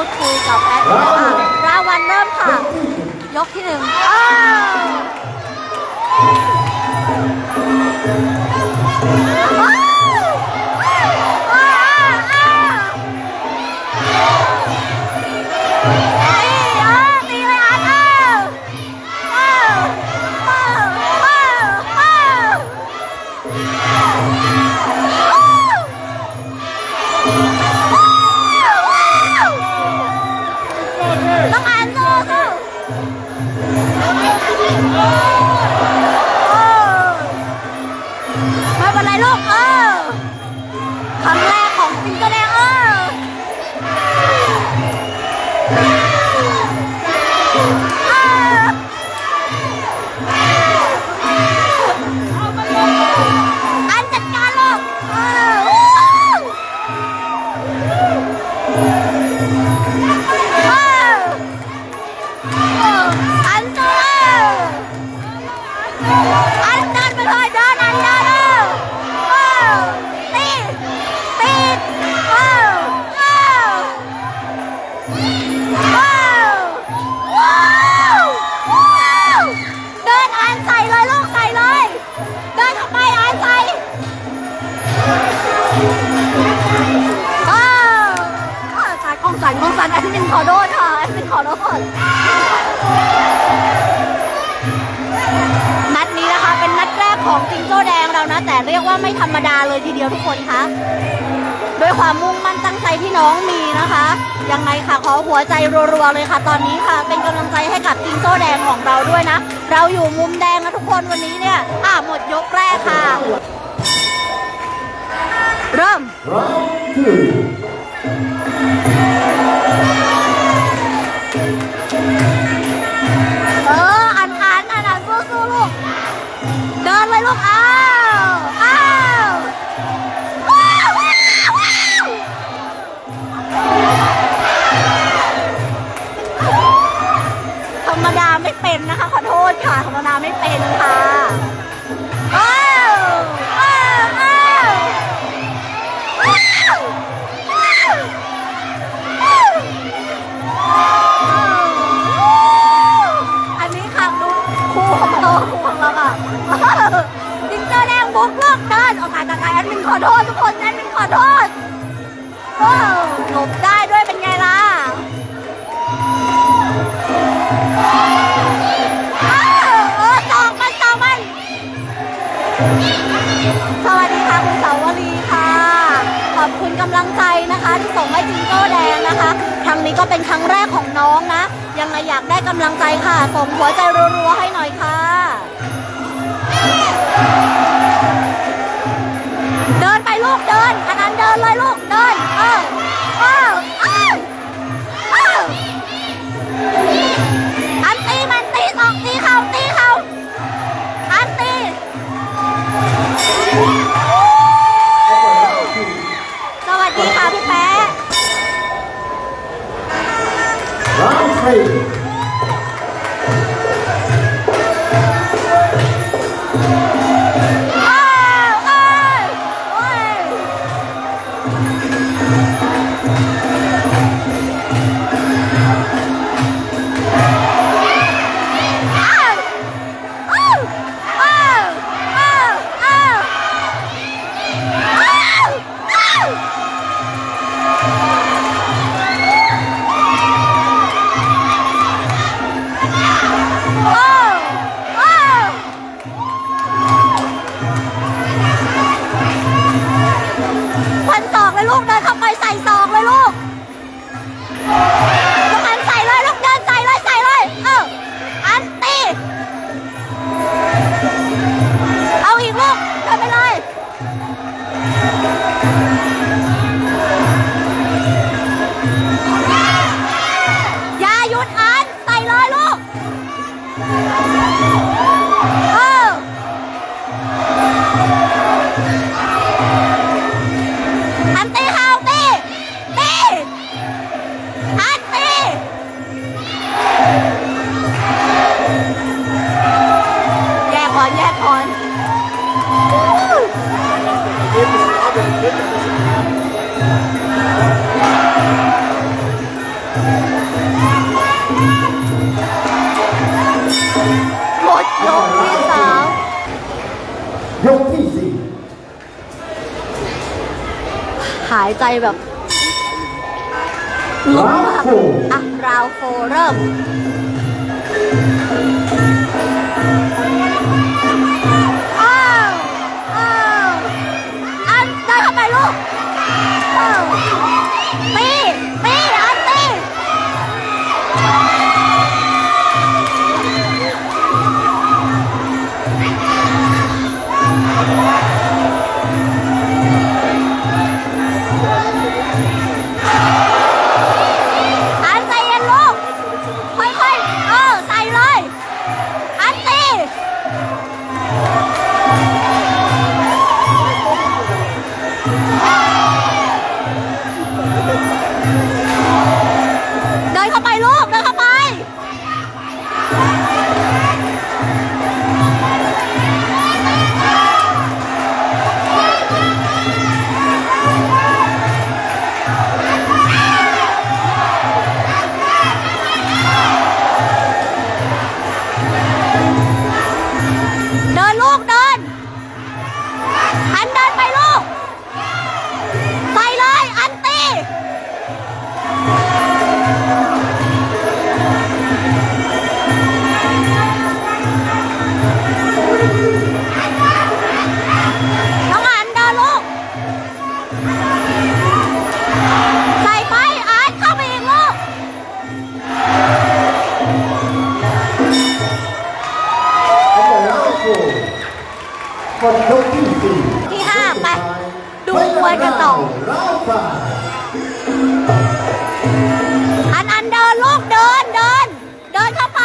พูดคุยกับแอดมินค่ะรางวัลเริ่มค่ะ ยกที่หนึ่ง ต้องอ่านสู้สู้าไม่เป็นไรลูกเออคำแรก ออสาองสั่นกล้องสั่นแอดมินขอโทษค่ะแอดมินขอโทษนัดนี้นะคะเป็นนัดแรกของจิงโจ้แดงเรานะ แต่เรียกว่าไม่ธรรมดาเลยทีเดียวทุกคนคะด้วยความมุ่งมั่นตั้งใจที่น้องมีนะคะยังไงค่ะขอหัวใจรัวๆเลยค่ะ ตอนนี้ค่ะ เป็นกำลังใจให้กับจิงโจ้แดงของเราด้วยนะ เราอยู่มุมแดงนะทุกคนวันนี้เนี่ยอะหมดยกแรกค่ะ เริ่ม Round two. เดินเลยลูกอ้าวอ้าวว้าวว้าวว้าวธรรมดาไม่เป็นนะคะ ขอโทษค่ะธรรมดาไม่เป็นค่ะ ขอโทษทุกคนแอดมินขอโทษโอ้หลบได้ด้วยเป็นไงล่ะอ้าวเออจองมันจองมัน สวัสดีค่ะคุณสาวรีค่ะ ขอบคุณกำลังใจนะคะที่ส่งให้จิงโจ้แดงนะคะ ครั้งนี้ก็เป็นครั้งแรกของน้องนะ ยังไงอยากได้กำลังใจค่ะ ส่งหัวใจรัวๆให้หน่อย เดินเลยลูก เดิน เออเออเออเอออันตีมันตีสองตีเขาตีเขาอันตีสวัสดีค่ะพี่แป๊ะ Round three. อ้ายใจแบบลุกมากอะราวโฟเริ่ม ที่ห้าไป ดูมวยกันต่ออันอันเดินลูกเดินเดิน เดินเข้าไป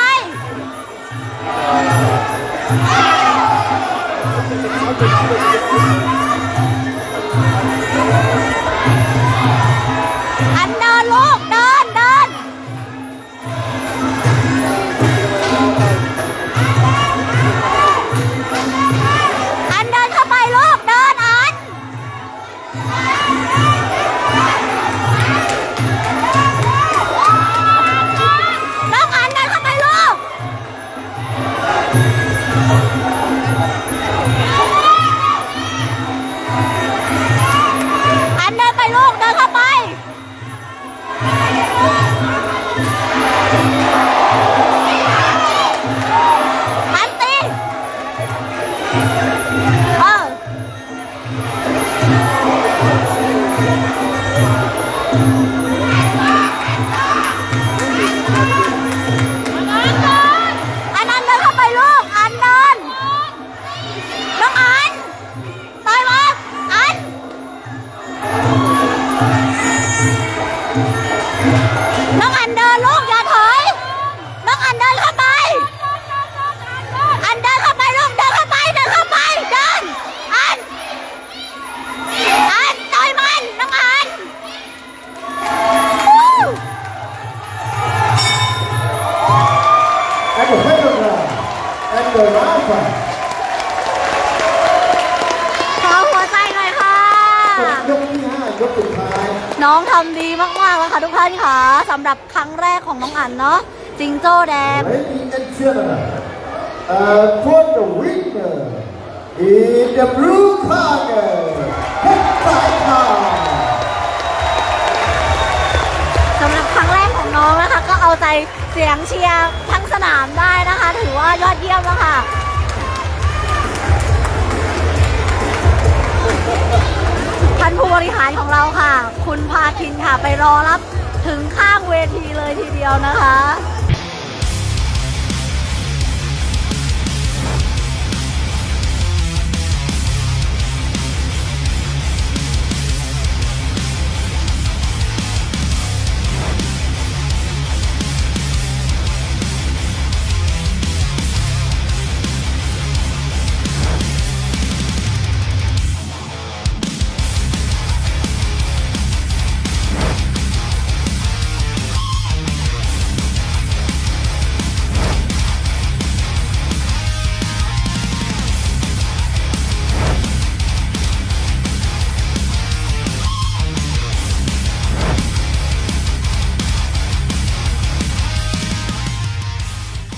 เดี๋ยวราวสามขอหัวใจหน่อยค่ะยกที่ห้ายกสุดท้าย น้องทำดีมากๆแล้วค่ะทุกท่านค่ะสำหรับครั้งแรกของน้องอันเนาะจิงโจ้แดง Ladies and gentlemen, uh, for the winner in the blue corner, Hektai สำหรับครั้งแรกของน้องนะคะ ก็เอาใจเสียงเชียร์ทั้งสนามได้นะคะ ถือว่ายอดเยี่ยมแล้วค่ะ บริหารของเราค่ะ คุณพาคินค่ะ ไปรอรับถึงข้างเวทีเลยทีเดียวนะคะ